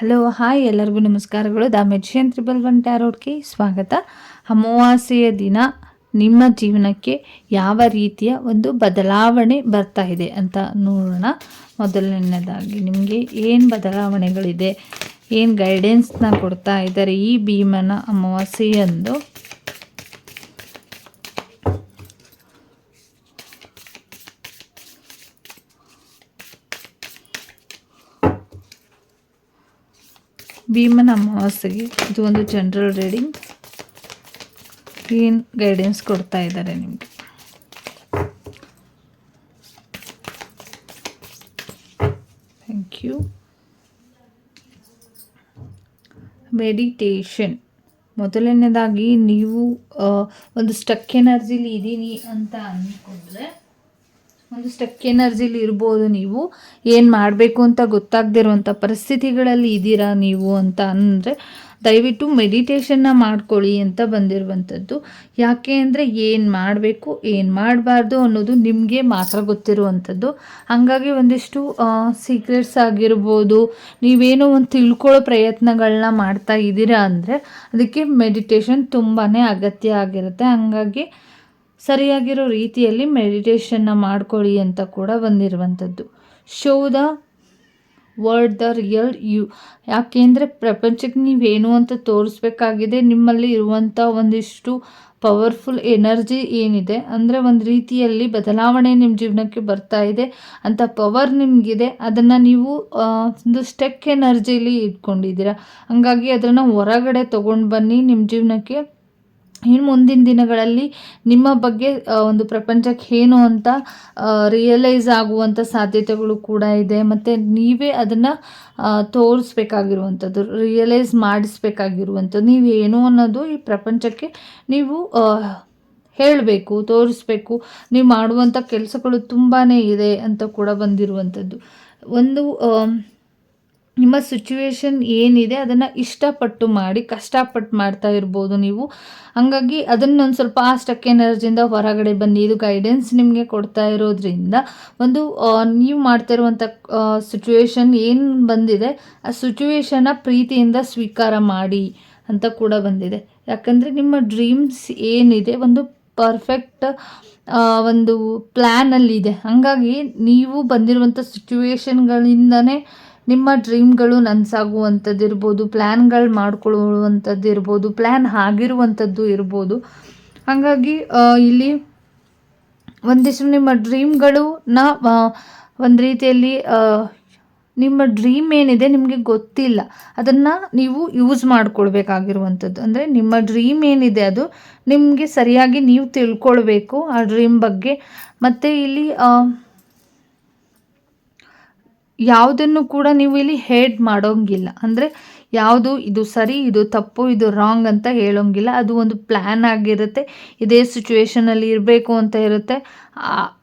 Hello, hi ಎಲ್ಲರಿಗೂ ನಮಸ್ಕಾರಗಳು. The triple one ಟ್ಯಾರೋಡ್ಗೆ ಸ್ವಾಗತ. ಅಮಾವಾಸ್ಯೆಯ ದಿನ ನಿಮ್ಮ ಜೀವನಕ್ಕೆ ಯಾವ ರೀತಿಯ ಒಂದು ಬದಲಾವಣೆ ಬರ್ತಾ ಇದೆ ಅಂತ ನೋಡೋಣ. ಮೊದಲನೇದಾಗಿ ನಿಮಗೆ ಏನು ಬದಲಾವಣೆಗಳಿದೆ, ಏನು ಗೈಡೆನ್ಸ್ನ ಕೊಡ್ತಾ ಇದ್ದಾರೆ ಈ ಭೀಮನ ಅಮಾವಾಸ್ಯೆಯಂದು? ಭೀಮನ ಅಮಾವಾಸ್ಯೆಗೆ ಇದು ಒಂದು ಜನರಲ್ ರೀಡಿಂಗ್ ಏನು ಗೈಡೆನ್ಸ್ ಕೊಡ್ತಾ ಇದ್ದಾರೆ ನಿಮಗೆ? ಥ್ಯಾಂಕ್ ಯು ಮೆಡಿಟೇಷನ್ ಮೊದಲನೇದಾಗಿ ನೀವು ಒಂದು ಸ್ಟಕ್ ಎನರ್ಜಿಲಿ ಇದ್ದೀನಿ ಅಂತ ಅಂದ್ಕೊಂಡ್ರೆ ಒಂದು ಸ್ಟಕ್ ಎನರ್ಜಿಲಿ ಇರ್ಬೋದು ನೀವು. ಏನು ಮಾಡಬೇಕು ಅಂತ ಗೊತ್ತಾಗದಿರುವಂಥ ಪರಿಸ್ಥಿತಿಗಳಲ್ಲಿ ಇದ್ದೀರಾ ನೀವು ಅಂತ ಅಂದರೆ ದಯವಿಟ್ಟು ಮೆಡಿಟೇಷನ್ನ ಮಾಡ್ಕೊಳ್ಳಿ ಅಂತ ಬಂದಿರುವಂಥದ್ದು. ಯಾಕೆ ಅಂದರೆ ಏನು ಮಾಡಬೇಕು, ಏನು ಮಾಡಬಾರ್ದು ಅನ್ನೋದು ನಿಮಗೆ ಮಾತ್ರ ಗೊತ್ತಿರುವಂಥದ್ದು. ಹಾಗಾಗಿ ಒಂದಿಷ್ಟು ಸೀಕ್ರೆಟ್ಸ್ ಆಗಿರ್ಬೋದು, ನೀವೇನೋ ಒಂದು ತಿಳ್ಕೊಳ್ಳೋ ಪ್ರಯತ್ನಗಳನ್ನ ಮಾಡ್ತಾ ಇದ್ದೀರಾ ಅಂದರೆ ಅದಕ್ಕೆ ಮೆಡಿಟೇಷನ್ ತುಂಬಾ ಅಗತ್ಯ ಆಗಿರುತ್ತೆ. ಹಂಗಾಗಿ ಸರಿಯಾಗಿರೋ ರೀತಿಯಲ್ಲಿ ಮೆಡಿಟೇಷನ್ನ ಮಾಡ್ಕೊಳ್ಳಿ ಅಂತ ಕೂಡ ಬಂದಿರುವಂಥದ್ದು. Show the world the real you ಯಾಕೆಂದರೆ ಪ್ರಪಂಚಕ್ಕೆ ನೀವೇನು ಅಂತ ತೋರಿಸ್ಬೇಕಾಗಿದೆ, ನಿಮ್ಮಲ್ಲಿ ಇರುವಂಥ ಒಂದಿಷ್ಟು ಪವರ್ಫುಲ್ ಎನರ್ಜಿ ಏನಿದೆ, ಅಂದರೆ ಒಂದು ರೀತಿಯಲ್ಲಿ ಬದಲಾವಣೆ ನಿಮ್ಮ ಜೀವನಕ್ಕೆ ಬರ್ತಾ ಇದೆ, ಅಂತ ಪವರ್ ನಿಮಗಿದೆ, ಅದನ್ನು ನೀವು ಒಂದು ಸ್ಟೆಕ್ ಎನರ್ಜಿಲಿ ಇಟ್ಕೊಂಡಿದ್ದೀರಾ. ಹಂಗಾಗಿ ಅದನ್ನು ಹೊರಗಡೆ ತೊಗೊಂಡು ಬನ್ನಿ ನಿಮ್ಮ ಜೀವನಕ್ಕೆ ಇನ್ನು ಮುಂದಿನ ದಿನಗಳಲ್ಲಿ ನಿಮ್ಮ ಬಗ್ಗೆ ಒಂದು ಪ್ರಪಂಚಕ್ಕೆ ಏನು ಅಂತ ರಿಯಲೈಸ್ ಆಗುವಂಥ ಸಾಧ್ಯತೆಗಳು ಕೂಡ ಇದೆ. ಮತ್ತು ನೀವೇ ಅದನ್ನು ತೋರಿಸ್ಬೇಕಾಗಿರುವಂಥದ್ದು ರಿಯಲೈಸ್ ಮಾಡಿಸ್ಬೇಕಾಗಿರುವಂಥದ್ದು. ಏನು ಅನ್ನೋದು ಈ ಪ್ರಪಂಚಕ್ಕೆ ನೀವು ಹೇಳಬೇಕು, ತೋರಿಸ್ಬೇಕು. ನೀವು ಮಾಡುವಂಥ ಕೆಲಸಗಳು ತುಂಬಾ ಇದೆ ಅಂತ ಕೂಡ ಬಂದಿರುವಂಥದ್ದು. ಒಂದು ನಿಮ್ಮ ಸಿಚುವೇಶನ್ ಏನಿದೆ ಅದನ್ನು ಇಷ್ಟಪಟ್ಟು ಮಾಡಿ, ಕಷ್ಟಪಟ್ಟು ಮಾಡ್ತಾ ಇರ್ಬೋದು ನೀವು. ಹಾಗಾಗಿ ಅದನ್ನೊಂದು ಸ್ವಲ್ಪ ಆ ಸ್ಟಕ್ ಎನರ್ಜಿಯಿಂದ ಹೊರಗಡೆ ಬನ್ನಿ. ಇದು ಗೈಡೆನ್ಸ್ ನಿಮಗೆ ಕೊಡ್ತಾ ಇರೋದ್ರಿಂದ ಒಂದು ನೀವು ಮಾಡ್ತಾ ಇರುವಂಥ ಸಿಚುವೇಶನ್ ಏನು ಬಂದಿದೆ, ಆ ಸಿಚುವೇಶನ್ನ ಪ್ರೀತಿಯಿಂದ ಸ್ವೀಕಾರ ಮಾಡಿ ಅಂತ ಕೂಡ ಬಂದಿದೆ. ಯಾಕಂದರೆ ನಿಮ್ಮ ಡ್ರೀಮ್ಸ್ ಏನಿದೆ, ಒಂದು ಪರ್ಫೆಕ್ಟ್ ಒಂದು ಪ್ಲ್ಯಾನಲ್ಲಿದೆ ಹಾಗಾಗಿ ನೀವು ಬಂದಿರುವಂಥ ಸಿಚುವೇಶನ್ಗಳಿಂದನೇ ನಿಮ್ಮ ಡ್ರೀಮ್ಗಳು ನನಸಾಗುವಂಥದ್ದು ಇರ್ಬೋದು ಪ್ಲ್ಯಾನ್ಗಳು ಮಾಡ್ಕೊಳ್ಳುವಂಥದ್ದು ಇರ್ಬೋದು ಪ್ಲ್ಯಾನ್ ಆಗಿರುವಂಥದ್ದು ಇರ್ಬೋದು. ಹಾಗಾಗಿ ಇಲ್ಲಿ ಒಂದಿಷ್ಟು ನಿಮ್ಮ ಡ್ರೀಮ್ಗಳು ನ ಒಂದು ರೀತಿಯಲ್ಲಿ ನಿಮ್ಮ ಡ್ರೀಮ್ ಏನಿದೆ ನಿಮಗೆ ಗೊತ್ತಿಲ್ಲ. ಅದನ್ನು ನೀವು ಯೂಸ್ ಮಾಡ್ಕೊಳ್ಬೇಕಾಗಿರುವಂಥದ್ದು. ಅಂದರೆ ನಿಮ್ಮ ಡ್ರೀಮ್ ಏನಿದೆ ಅದು ನಿಮಗೆ ಸರಿಯಾಗಿ ನೀವು ತಿಳ್ಕೊಳ್ಬೇಕು ಆ ಡ್ರೀಮ್ ಬಗ್ಗೆ. ಮತ್ತು ಇಲ್ಲಿ ಯಾವುದನ್ನು ಕೂಡ ನೀವು ಇಲ್ಲಿ ಹೇಡ್ ಮಾಡೋಂಗಿಲ್ಲ. ಅಂದರೆ ಯಾವುದು ಇದು ಸರಿ, ಇದು ತಪ್ಪು, ಇದು ರಾಂಗ್ ಅಂತ ಹೇಳೋಂಗಿಲ್ಲ. ಅದು ಒಂದು ಪ್ಲ್ಯಾನ್ ಆಗಿರುತ್ತೆ. ಇದೇ ಸಿಚುವೇಶನಲ್ಲಿ ಇರಬೇಕು ಅಂತ ಇರುತ್ತೆ.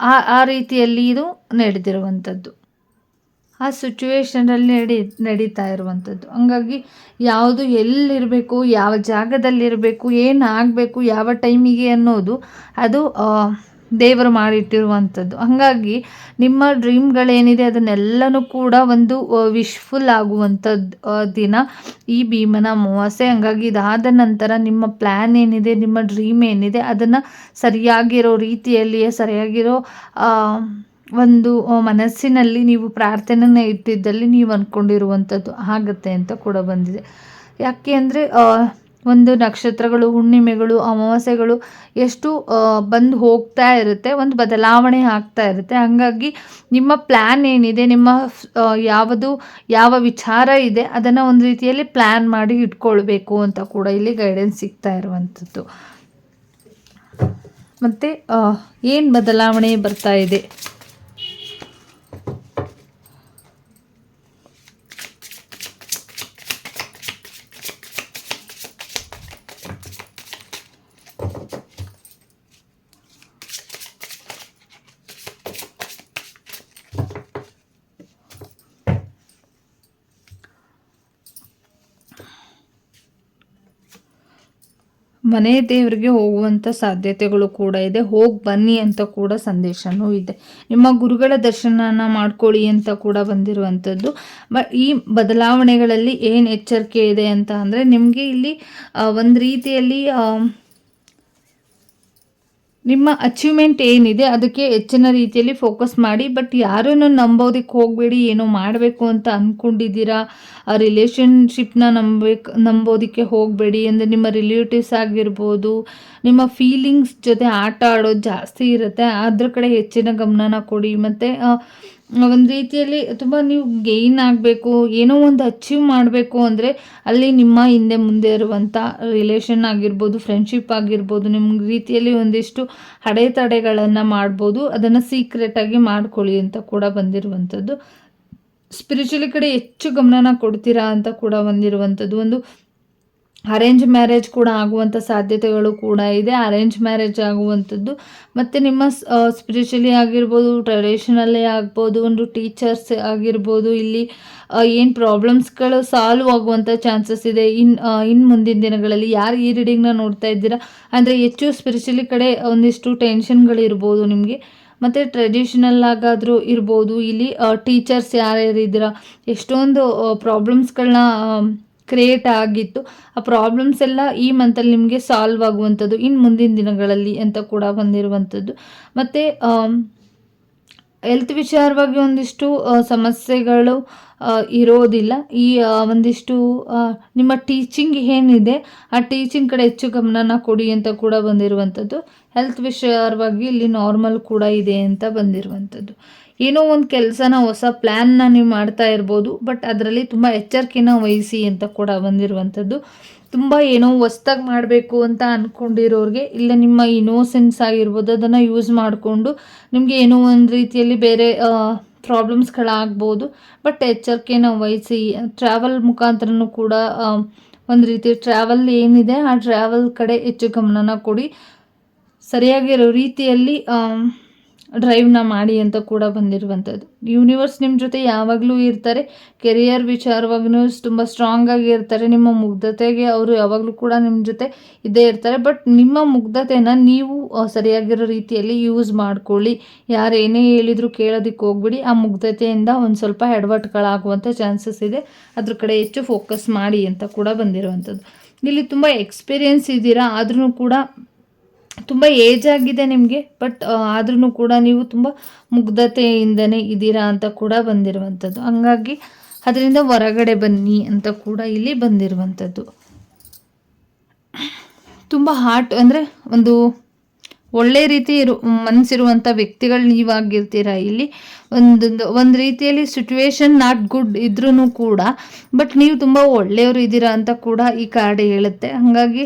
ಆ ಆ ರೀತಿಯಲ್ಲಿ ಇದು ನಡೆದಿರುವಂಥದ್ದು. ಆ ಸಿಚುವೇಶನಲ್ಲಿ ನಡಿ, ನಡೀತಾ ಇರುವಂಥದ್ದು. ಹಂಗಾಗಿ ಯಾವುದು ಎಲ್ಲಿರಬೇಕು, ಯಾವ ಜಾಗದಲ್ಲಿರಬೇಕು ಏನಾಗಬೇಕು ಯಾವ ಟೈಮಿಗೆ ಅನ್ನೋದು ಅದು ದೇವರು ಮಾಡಿಟ್ಟಿರುವಂಥದ್ದು. ಹಾಗಾಗಿ ನಿಮ್ಮ ಡ್ರೀಮ್ಗಳೇನಿದೆ ಅದನ್ನೆಲ್ಲನೂ ಕೂಡ ಒಂದು ವಿಶ್ಫುಲ್ ಆಗುವಂಥದ್ದು ದಿನ ಈ ಭೀಮನ ಅಮಾವಾಸ್ಯೆ. ಹಂಗಾಗಿ ಇದಾದ ನಂತರ ನಿಮ್ಮ ಪ್ಲ್ಯಾನ್ ಏನಿದೆ, ನಿಮ್ಮ ಡ್ರೀಮ್ ಏನಿದೆ, ಅದನ್ನು ಸರಿಯಾಗಿರೋ ರೀತಿಯಲ್ಲಿಯೇ, ಸರಿಯಾಗಿರೋ ಒಂದು ಮನಸ್ಸಿನಲ್ಲಿ ನೀವು ಪ್ರಾರ್ಥನೆನ ಇಟ್ಟಿದ್ದಲ್ಲಿ ನೀವು ಅಂದ್ಕೊಂಡಿರುವಂಥದ್ದು ಆಗುತ್ತೆ ಅಂತ ಕೂಡ ಬಂದಿದೆ. ಯಾಕೆ ಅಂದರೆ ಒಂದು ನಕ್ಷತ್ರಗಳು, ಹುಣ್ಣಿಮೆಗಳು, ಅಮಾವಾಸ್ಯೆಗಳು ಎಷ್ಟು ಬಂದು ಹೋಗ್ತಾ ಇರುತ್ತೆ, ಒಂದು ಬದಲಾವಣೆ ಆಗ್ತಾ ಇರುತ್ತೆ. ಹಾಗಾಗಿ ನಿಮ್ಮ ಪ್ಲ್ಯಾನ್ ಏನಿದೆ, ನಿಮ್ಮ ಯಾವುದು, ಯಾವ ವಿಚಾರ ಇದೆ, ಅದನ್ನು ಒಂದು ರೀತಿಯಲ್ಲಿ ಪ್ಲ್ಯಾನ್ ಮಾಡಿ ಇಟ್ಕೊಳ್ಬೇಕು ಅಂತ ಕೂಡ ಇಲ್ಲಿ ಗೈಡೆನ್ಸ್ ಸಿಗ್ತಾ ಇರುವಂಥದ್ದು. ಮತ್ತು ಏನು ಬದಲಾವಣೆ ಬರ್ತಾ ಇದೆ? ಮನೆ ದೇವರಿಗೆ ಹೋಗುವಂಥ ಸಾಧ್ಯತೆಗಳು ಕೂಡ ಇದೆ. ಹೋಗಿ ಬನ್ನಿ ಅಂತ ಕೂಡ ಸಂದೇಶನೂ ಇದೆ. ನಿಮ್ಮ ಗುರುಗಳ ದರ್ಶನನ ಮಾಡ್ಕೊಳ್ಳಿ ಅಂತ ಕೂಡ ಬಂದಿರುವಂಥದ್ದು. ಬಟ್ ಈ ಬದಲಾವಣೆಗಳಲ್ಲಿ ಏನು ಎಚ್ಚರಿಕೆ ಇದೆ ಅಂತ ಅಂದರೆ ನಿಮಗೆ ಇಲ್ಲಿ ಒಂದು ರೀತಿಯಲ್ಲಿ ನಿಮ್ಮ ಅಚೀವ್ಮೆಂಟ್ ಏನಿದೆ ಅದಕ್ಕೆ ಹೆಚ್ಚಿನ ರೀತಿಯಲ್ಲಿ ಫೋಕಸ್ ಮಾಡಿ ಬಟ್ ಯಾರೂ ನಂಬೋದಕ್ಕೆ ಹೋಗಬೇಡಿ, ಏನೋ ಮಾಡಬೇಕು ಅಂತ ಅಂದ್ಕೊಂಡಿದ್ದೀರಾ ಆ ರಿಲೇಷನ್ಶಿಪ್ನ ನಂಬಬೇಕು, ನಂಬೋದಕ್ಕೆ ಹೋಗಬೇಡಿ ಅಂದರೆ ನಿಮ್ಮ ರಿಲೇಟಿವ್ಸ್ ಆಗಿರ್ಬೋದು, ನಿಮ್ಮ ಫೀಲಿಂಗ್ಸ್ ಜೊತೆ ಆಟ ಆಡೋದು ಜಾಸ್ತಿ ಇರುತ್ತೆ, ಅದ್ರ ಕಡೆ ಹೆಚ್ಚಿನ ಗಮನನ ಕೊಡಿ. ಮತ್ತು ಒಂದು ರೀತಿಯಲ್ಲಿ ತುಂಬ ನೀವು ಗೇಯ್ನ್ ಆಗಬೇಕು, ಏನೋ ಒಂದು ಅಚೀವ್ ಮಾಡಬೇಕು ಅಂದರೆ ಅಲ್ಲಿ ನಿಮ್ಮ ಹಿಂದೆ ಮುಂದೆ ಇರುವಂಥ ರಿಲೇಷನ್ ಆಗಿರ್ಬೋದು ಫ್ರೆಂಡ್ಶಿಪ್ ಆಗಿರ್ಬೋದು ನಿಮ್ಮ ರೀತಿಯಲ್ಲಿ ಒಂದಿಷ್ಟು ಅಡೆತಡೆಗಳನ್ನು ಮಾಡ್ಬೋದು, ಅದನ್ನು ಸೀಕ್ರೆಟಾಗಿ ಮಾಡ್ಕೊಳ್ಳಿ ಅಂತ ಕೂಡ ಬಂದಿರುವಂಥದ್ದು ಸ್ಪಿರಿಚುಲಿ ಕಡೆ ಹೆಚ್ಚು ಗಮನನ ಕೊಡ್ತೀರಾ ಅಂತ ಕೂಡ ಬಂದಿರುವಂಥದ್ದು ಒಂದು ಅರೇಂಜ್ ಮ್ಯಾರೇಜ್ ಕೂಡ ಆಗುವಂಥ ಸಾಧ್ಯತೆಗಳು ಕೂಡ ಇದೆ. ಅರೇಂಜ್ ಮ್ಯಾರೇಜ್ ಆಗುವಂಥದ್ದು. ಮತ್ತು ನಿಮ್ಮ ಸ್ಪಿರಿಚುಲಿ ಆಗಿರ್ಬೋದು ಟ್ರೆಡಿಷನಲ್ಲೇ ಆಗ್ಬೋದು, ಒಂದು ಟೀಚರ್ಸ್ ಆಗಿರ್ಬೋದು, ಇಲ್ಲಿ ಏನು ಪ್ರಾಬ್ಲಮ್ಸ್ಗಳು ಸಾಲ್ವ್ ಆಗುವಂಥ ಚಾನ್ಸಸ್ ಇದೆ. ಇನ್ ಇನ್ನು ಮುಂದಿನ ದಿನಗಳಲ್ಲಿ ಯಾರು ಈ ರೀಡಿಂಗ್ನ ನೋಡ್ತಾ ಇದ್ದೀರಾ? ಅಂದರೆ ಹೆಚ್ಚು ಸ್ಪಿರಿಚುಲಿ ಕಡೆ ಒಂದಿಷ್ಟು ಟೆನ್ಷನ್ಗಳಿರ್ಬೋದು ನಿಮಗೆ. ಮತ್ತು ಟ್ರೆಡಿಷನಲ್ ಆಗಾದರೂ ಇರ್ಬೋದು. ಇಲ್ಲಿ ಟೀಚರ್ಸ್ ಯಾರ್ಯಾರು ಇದ್ದೀರಾ ಎಷ್ಟೊಂದು ಪ್ರಾಬ್ಲಮ್ಸ್ಗಳನ್ನ ಕ್ರಿಯೇಟ್ ಆಗಿತ್ತು. ಆ ಪ್ರಾಬ್ಲಮ್ಸ್ ಎಲ್ಲ ಈ ಮಂತಲ್ಲಿ ನಿಮಗೆ ಸಾಲ್ವ್ ಆಗುವಂಥದ್ದು ಇನ್ನು ಮುಂದಿನ ದಿನಗಳಲ್ಲಿ ಅಂತ ಕೂಡ ಬಂದಿರುವಂಥದ್ದು. ಮತ್ತು ಹೆಲ್ತ್ ವಿಚಾರವಾಗಿ ಒಂದಿಷ್ಟು ಸಮಸ್ಯೆಗಳು ಇರೋದಿಲ್ಲ. ಈ ಒಂದಿಷ್ಟು ನಿಮ್ಮ ಟೀಚಿಂಗ್ ಏನಿದೆ, ಆ ಟೀಚಿಂಗ್ ಕಡೆ ಹೆಚ್ಚು ಗಮನನ ಕೊಡಿ ಅಂತ ಕೂಡ ಬಂದಿರುವಂಥದ್ದು. ಹೆಲ್ತ್ ವಿಷಯವಾಗಿ ಇಲ್ಲಿ ನಾರ್ಮಲ್ ಕೂಡ ಇದೆ ಅಂತ ಬಂದಿರುವಂಥದ್ದು. ಏನೋ ಒಂದು ಕೆಲಸನ, ಹೊಸ ಪ್ಲ್ಯಾನ್ನ ನೀವು ಮಾಡ್ತಾ ಇರ್ಬೋದು ಬಟ್ ಅದರಲ್ಲಿ ತುಂಬ ಎಚ್ಚರಿಕೆನ ವಹಿಸಿ ಅಂತ ಕೂಡ ಬಂದಿರುವಂಥದ್ದು. ತುಂಬ ಏನೋ ಹೊಸ್ದಾಗಿ ಮಾಡಬೇಕು ಅಂತ ಅಂದ್ಕೊಂಡಿರೋರಿಗೆ ಇಲ್ಲ ನಿಮ್ಮ ಇನೋಸೆನ್ಸ್ ಆಗಿರ್ಬೋದು, ಅದನ್ನು ಯೂಸ್ ಮಾಡಿಕೊಂಡು ನಿಮಗೆ ಏನೋ ಒಂದು ರೀತಿಯಲ್ಲಿ ಬೇರೆ ಪ್ರಾಬ್ಲಮ್ಸ್ಗಳಾಗ್ಬೋದು ಬಟ್ ಎಚ್ಚರಿಕೆನ ವಹಿಸಿ ಟ್ರಾವೆಲ್ ಮುಖಾಂತರನೂ ಕೂಡ ಒಂದು ರೀತಿ ಟ್ರಾವೆಲ್ ಏನಿದೆ, ಆ ಟ್ರಾವೆಲ್ ಕಡೆ ಹೆಚ್ಚು ಗಮನನ ಕೊಡಿ. ಸರಿಯಾಗಿರೋ ರೀತಿಯಲ್ಲಿ ಡ್ರೈವ್ನ ಮಾಡಿ ಅಂತ ಕೂಡ ಬಂದಿರುವಂಥದ್ದು. ಯೂನಿವರ್ಸ್ ನಿಮ್ಮ ಜೊತೆ ಯಾವಾಗಲೂ ಇರ್ತಾರೆ. ಕೆರಿಯರ್ ವಿಚಾರವಾಗೂ ತುಂಬ ಸ್ಟ್ರಾಂಗ್ ಆಗಿ ಇರ್ತಾರೆ. ನಿಮ್ಮ ಮುಗ್ಧತೆಗೆ ಅವರು ಯಾವಾಗಲೂ ಕೂಡ ನಿಮ್ಮ ಜೊತೆ ಇದ್ದೇ ಇರ್ತಾರೆ. ಬಟ್ ನಿಮ್ಮ ಮುಗ್ಧತೆನ ನೀವು ಸರಿಯಾಗಿರೋ ರೀತಿಯಲ್ಲಿ ಯೂಸ್ ಮಾಡ್ಕೊಳ್ಳಿ. ಯಾರು ಏನೇ ಹೇಳಿದ್ರು ಕೇಳೋದಕ್ಕೆ ಹೋಗ್ಬಿಡಿ. ಆ ಮುಗ್ಧತೆಯಿಂದ ಒಂದು ಸ್ವಲ್ಪ ಎಡವಟ್ಟುಗಳಾಗುವಂಥ ಚಾನ್ಸಸ್ ಇದೆ. ಅದ್ರ ಕಡೆ ಹೆಚ್ಚು ಫೋಕಸ್ ಮಾಡಿ ಅಂತ ಕೂಡ ಬಂದಿರುವಂಥದ್ದು. ಇಲ್ಲಿ ತುಂಬ ಎಕ್ಸ್ಪೀರಿಯೆನ್ಸ್ ಇದ್ದೀರಾ? ಆದ್ರೂ ಕೂಡ ತುಂಬ ಏಜ್ ಆಗಿದೆ ನಿಮಗೆ ಬಟ್ ಆದ್ರೂ ಕೂಡ ನೀವು ತುಂಬ ಮುಗ್ಧತೆಯಿಂದನೇ ಇದ್ದೀರಾ ಅಂತ ಕೂಡ ಬಂದಿರುವಂಥದ್ದು. ಹಂಗಾಗಿ ಅದರಿಂದ ಹೊರಗಡೆ ಬನ್ನಿ ಅಂತ ಕೂಡ ಇಲ್ಲಿ ಬಂದಿರುವಂಥದ್ದು. ತುಂಬ ಹಾರ್ಟ್ ಅಂದರೆ ಒಂದು ಒಳ್ಳೆ ರೀತಿ ಇರು ಮನಸ್ಸಿರುವಂಥ ವ್ಯಕ್ತಿಗಳು ನೀವಾಗಿರ್ತೀರ ಇಲ್ಲಿ. ಒಂದೊಂದು, ಒಂದು ರೀತಿಯಲ್ಲಿ ಸಿಚುವೇಶನ್ ನಾಟ್ ಗುಡ್ ಇದ್ರೂ ಕೂಡ ಬಟ್ ನೀವು ತುಂಬ ಒಳ್ಳೆಯವರು ಇದ್ದೀರಾ ಅಂತ ಕೂಡ ಈ ಕಾರ್ಡ್ ಹೇಳುತ್ತೆ. ಹಾಗಾಗಿ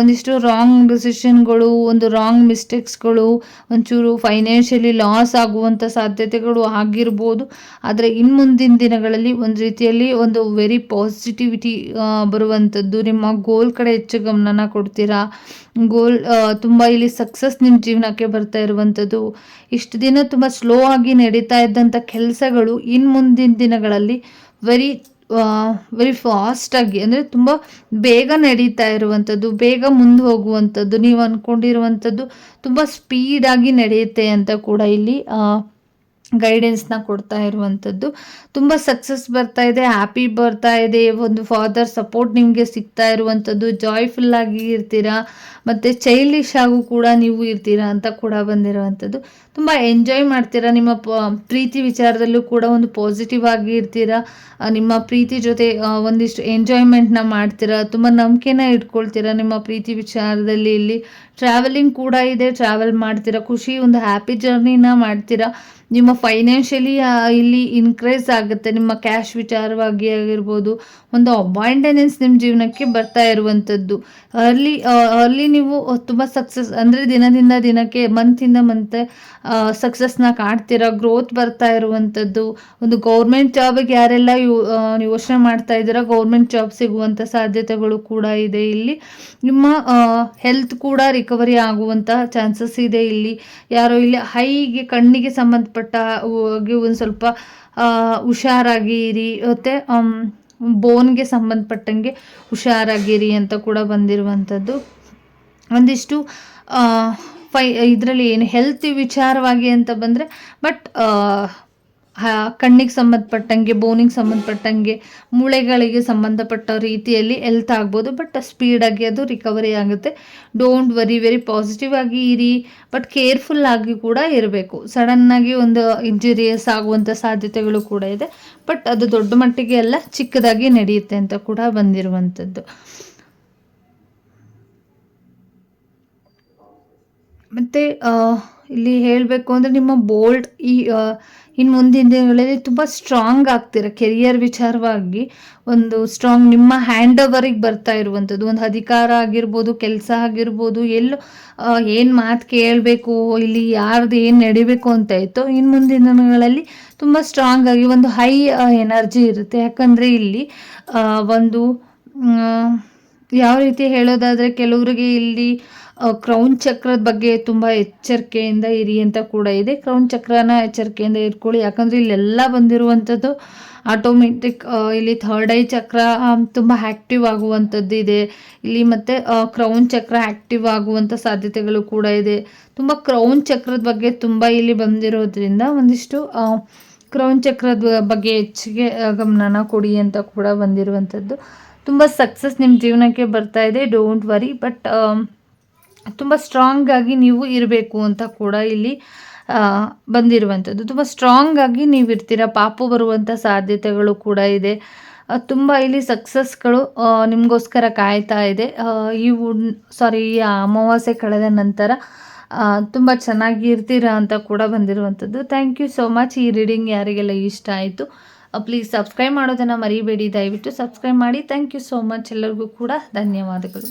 ಒಂದಿಷ್ಟು ರಾಂಗ್ ಡಿಸಿಷನ್ಗಳು ಒಂದು ರಾಂಗ್ ಮಿಸ್ಟೇಕ್ಸ್ಗಳು ಒಂಚೂರು ಫೈನಾನ್ಷಿಯಲಿ ಲಾಸ್ ಆಗುವಂಥ ಸಾಧ್ಯತೆಗಳು ಆಗಿರ್ಬೋದು. ಆದರೆ ಇನ್ನು ಮುಂದಿನ ದಿನಗಳಲ್ಲಿ ಒಂದು ರೀತಿಯಲ್ಲಿ ಒಂದು ವೆರಿ ಪಾಸಿಟಿವಿಟಿ ಬರುವಂಥದ್ದು ನಿಮ್ಮ ಗೋಲ್ ಕಡೆ ಹೆಚ್ಚು ಗಮನನ ಕೊಡ್ತೀರಾ? ಗೋಲ್ ತುಂಬ ಇಲ್ಲಿ ಸಕ್ಸಸ್ ನಿಮ್ಮ ಜೀವನಕ್ಕೆ ಬರ್ತಾ ಇರುವಂಥದ್ದು ಇಷ್ಟು ದಿನ ತುಂಬ ಸ್ಲೋ ಆಗಿ ನಡೀತಾ ಇದ್ದಂಥ ಕೆಲಸಗಳು ಇನ್ನು ಮುಂದಿನ ದಿನಗಳಲ್ಲಿ ವೆರಿ ವೆರಿ ಫಾಸ್ಟಾಗಿ ಅಂದರೆ ತುಂಬ ಬೇಗ ನಡೀತಾ ಇರುವಂಥದ್ದು ಬೇಗ ಮುಂದೆ ಹೋಗುವಂಥದ್ದು ನೀವು ಅಂದ್ಕೊಂಡಿರುವಂಥದ್ದು ತುಂಬ ಸ್ಪೀಡಾಗಿ ನಡೆಯುತ್ತೆ ಅಂತ ಕೂಡ ಇಲ್ಲಿ ಗೈಡೆನ್ಸ್ನ ಕೊಡ್ತಾ ಇರುವಂಥದ್ದು. ತುಂಬ ಸಕ್ಸಸ್ ಬರ್ತಾ ಇದೆ ಹ್ಯಾಪಿ ಬರ್ತಾ ಇದೆ. ಒಂದು ಫಾದರ್ ಸಪೋರ್ಟ್ ನಿಮಗೆ ಸಿಗ್ತಾ ಇರುವಂಥದ್ದು. ಜಾಯ್ಫುಲ್ ಆಗಿ ಇರ್ತೀರಾ, ಮತ್ತು ಚೈಲ್ಡಿಶ್ ಆಗೂ ಕೂಡ ನೀವು ಇರ್ತೀರಾ ಅಂತ ಕೂಡ ಬಂದಿರುವಂಥದ್ದು. ತುಂಬ ಎಂಜಾಯ್ ಮಾಡ್ತೀರಾ, ನಿಮ್ಮ ಪ್ರೀತಿ ವಿಚಾರದಲ್ಲೂ ಕೂಡ ಒಂದು ಪಾಸಿಟಿವ್ ಆಗಿ ಇರ್ತೀರಾ. ನಿಮ್ಮ ಪ್ರೀತಿ ಜೊತೆ ಒಂದಿಷ್ಟು ಎಂಜಾಯ್ಮೆಂಟ್ನ ಮಾಡ್ತೀರಾ. ತುಂಬ ನಂಬಿಕೆನ ಇಟ್ಕೊಳ್ತೀರಾ ನಿಮ್ಮ ಪ್ರೀತಿ ವಿಚಾರದಲ್ಲಿ ಇಲ್ಲಿ. ಟ್ರಾವೆಲಿಂಗ್ ಕೂಡ ಇದೆ ಟ್ರಾವೆಲ್ ಮಾಡ್ತೀರಾ, ಖುಷಿ, ಒಂದು ಹ್ಯಾಪಿ ಜರ್ನಿನ ಮಾಡ್ತೀರಾ? ನಿಮ್ಮ ಫೈನಾನ್ಷಿಯಲಿ ಇಲ್ಲಿ ಇನ್ಕ್ರೀಸ್ ಆಗುತ್ತೆ, ನಿಮ್ಮ ಕ್ಯಾಶ್ ವಿಚಾರವಾಗಿ ಆಗಿರ್ಬೋದು, ಒಂದು ಅಬಾಂಡೆನೆನ್ಸ್ ನಿಮ್ಮ ಜೀವನಕ್ಕೆ ಬರ್ತಾ ಇರುವಂಥದ್ದು. ಅರ್ಲಿ ಅರ್ಲಿ ನೀವು ತುಂಬ ಸಕ್ಸಸ್ ಅಂದರೆ ದಿನದಿಂದ ದಿನಕ್ಕೆ ಮಂತಿಂದ ಮಂತ್ ಸಕ್ಸಸ್ನ ಕಾಣ್ತೀರಾ? ಗ್ರೋತ್ ಬರ್ತಾ ಇರುವಂಥದ್ದು. ಒಂದು ಗೌರ್ಮೆಂಟ್ ಜಾಬಿಗೆ ಯಾರೆಲ್ಲ ಯೋಚನೆ ಮಾಡ್ತಾ ಇದ್ದೀರಾ? ಗೌರ್ಮೆಂಟ್ ಜಾಬ್ ಸಿಗುವಂಥ ಸಾಧ್ಯತೆಗಳು ಕೂಡ ಇದೆ ಇಲ್ಲಿ. ನಿಮ್ಮ ಹೆಲ್ತ್ ಕೂಡ ರಿಕವರಿ ಆಗುವಂತಹ ಚಾನ್ಸಸ್ ಇದೆ ಇಲ್ಲಿ. ಯಾರೋ ಇಲ್ಲಿ ಹೈಗೆ ಕಣ್ಣಿಗೆ ಸಂಬಂಧಪಟ್ಟ ಹೋಗಿ ಒಂದು ಸ್ವಲ್ಪ ಹುಷಾರಾಗಿ ಇರಿ ಮತ್ತು ಬೋನ್ಗೆ ಸಂಬಂಧಪಟ್ಟಂಗೆ ಹುಷಾರಾಗಿರಿ ಅಂತ ಕೂಡ ಬಂದಿರುವಂಥದ್ದು ಒಂದಿಷ್ಟು ಫೈ, ಇದರಲ್ಲಿ ಏನು ಹೆಲ್ತ್ ವಿಚಾರವಾಗಿ ಅಂತ ಬಂದರೆ ಬಟ್ ಕಣ್ಣಿಗೆ ಸಂಬಂಧಪಟ್ಟಂಗೆ, ಬೋನಿಗೆ ಸಂಬಂಧಪಟ್ಟಂಗೆ, ಮೂಳೆಗಳಿಗೆ ಸಂಬಂಧಪಟ್ಟ ರೀತಿಯಲ್ಲಿ ಹೆಲ್ತ್ ಆಗ್ಬೋದು ಬಟ್ ಸ್ಪೀಡಾಗಿ ಅದು ರಿಕವರಿ ಆಗುತ್ತೆ. ಡೋಂಟ್ ವರಿ ವೆರಿ ಪಾಸಿಟಿವ್ ಆಗಿ ಇರಿ ಬಟ್ ಕೇರ್ಫುಲ್ ಆಗಿ ಕೂಡ ಇರಬೇಕು. ಸಡನ್ನಾಗಿ ಒಂದು ಇಂಜುರಿಯಸ್ ಆಗುವಂಥ ಸಾಧ್ಯತೆಗಳು ಕೂಡ ಇದೆ ಬಟ್ ಅದು ದೊಡ್ಡ ಮಟ್ಟಿಗೆ ಎಲ್ಲ ಚಿಕ್ಕದಾಗಿ ನಡೆಯುತ್ತೆ ಅಂತ ಕೂಡ ಬಂದಿರುವಂಥದ್ದು. ಮತ್ತು ಇಲ್ಲಿ ಹೇಳಬೇಕು ಅಂದರೆ ನಿಮ್ಮ ಬೋಲ್ಡ್ ಈ ಇನ್ನು ಮುಂದಿನ ದಿನಗಳಲ್ಲಿ ತುಂಬ ಸ್ಟ್ರಾಂಗ್ ಆಗ್ತೀರ ಕೆರಿಯರ್ ವಿಚಾರವಾಗಿ. ಒಂದು ಸ್ಟ್ರಾಂಗ್ ನಿಮ್ಮ ಹ್ಯಾಂಡ್ ಓವರಿಗೆ ಬರ್ತಾ ಇರುವಂಥದ್ದು. ಒಂದು ಅಧಿಕಾರ ಆಗಿರ್ಬೋದು, ಕೆಲಸ ಆಗಿರ್ಬೋದು, ಎಲ್ಲೋ ಏನು ಮಾತು ಕೇಳಬೇಕು, ಇಲ್ಲಿ ಯಾರ್ದು ಏನು ನಡಿಬೇಕು ಅಂತ ಇತ್ತು. ಇನ್ನು ಮುಂದಿನ ದಿನಗಳಲ್ಲಿ ತುಂಬ ಸ್ಟ್ರಾಂಗ್ ಆಗಿ ಒಂದು ಹೈ ಎನರ್ಜಿ ಇರುತ್ತೆ. ಯಾಕಂದರೆ ಇಲ್ಲಿ ಒಂದು ಯಾವ ರೀತಿ ಹೇಳೋದಾದರೆ, ಕೆಲವರಿಗೆ ಇಲ್ಲಿ ಕ್ರೌನ್ ಚಕ್ರದ ಬಗ್ಗೆ ತುಂಬ ಎಚ್ಚರಿಕೆಯಿಂದ ಇರಿ ಅಂತ ಕೂಡ ಇದೆ. ಕ್ರೌನ್ ಚಕ್ರನ ಎಚ್ಚರಿಕೆಯಿಂದ ಇಟ್ಕೊಳ್ಳಿ. ಯಾಕಂದರೆ ಇಲ್ಲೆಲ್ಲ ಬಂದಿರುವಂಥದ್ದು ಆಟೋಮೆಟಿಕ್ ಇಲ್ಲಿ ಥರ್ಡ್ ಐ ಚಕ್ರ ತುಂಬ ಆ್ಯಕ್ಟಿವ್ ಆಗುವಂಥದ್ದು ಇದೆ. ಇಲ್ಲಿ ಮತ್ತು ಕ್ರೌನ್ ಚಕ್ರ ಆ್ಯಕ್ಟಿವ್ ಆಗುವಂಥ ಸಾಧ್ಯತೆಗಳು ಕೂಡ ಇದೆ. ತುಂಬ ಕ್ರೌನ್ ಚಕ್ರದ ಬಗ್ಗೆ ತುಂಬ ಇಲ್ಲಿ ಬಂದಿರೋದ್ರಿಂದ ಒಂದಿಷ್ಟು ಕ್ರೌನ್ ಚಕ್ರದ ಬಗ್ಗೆ ಹೆಚ್ಚಿಗೆ ಗಮನನ ಕೊಡಿ ಅಂತ ಕೂಡ ಬಂದಿರುವಂಥದ್ದು. ತುಂಬ ಸಕ್ಸಸ್ ನಿಮ್ಮ ಜೀವನಕ್ಕೆ ಬರ್ತಾ ಇದೆ. ಡೋಂಟ್ ವರಿ ಬಟ್ ತುಂಬ ಸ್ಟ್ರಾಂಗ್ ಆಗಿ ನೀವು ಇರಬೇಕು ಅಂತ ಕೂಡ ಇಲ್ಲಿ ಬಂದಿರುವಂಥದ್ದು. ತುಂಬ ಸ್ಟ್ರಾಂಗ್ ಆಗಿ ನೀವು ಇರ್ತೀರ, ಪಾಪು ಬರುವಂಥ ಸಾಧ್ಯತೆಗಳು ಕೂಡ ಇದೆ. ತುಂಬ ಇಲ್ಲಿ ಸಕ್ಸಸ್ಗಳು ನಿಮಗೋಸ್ಕರ ಕಾಯ್ತಾ ಇದೆ. ಈ ಉಡ್ ಸಾರಿ ಈ ಅಮಾವಾಸ್ಯೆ ಕಳೆದ ನಂತರ ತುಂಬ ಚೆನ್ನಾಗಿ ಇರ್ತೀರಾ ಅಂತ ಕೂಡ ಬಂದಿರುವಂಥದ್ದು. ಥ್ಯಾಂಕ್ ಯು ಸೋ ಮಚ್ ಈ ರೀಡಿಂಗ್ ಯಾರಿಗೆಲ್ಲ ಇಷ್ಟ ಆಯಿತು ಪ್ಲೀಸ್ ಸಬ್ಸ್ಕ್ರೈಬ್ ಮಾಡೋದನ್ನು ಮರಿಬೇಡಿ. ದಯವಿಟ್ಟು ಸಬ್ಸ್ಕ್ರೈಬ್ ಮಾಡಿ. ಥ್ಯಾಂಕ್ ಯು ಸೋ ಮಚ್ ಎಲ್ಲರಿಗೂ ಕೂಡ ಧನ್ಯವಾದಗಳು.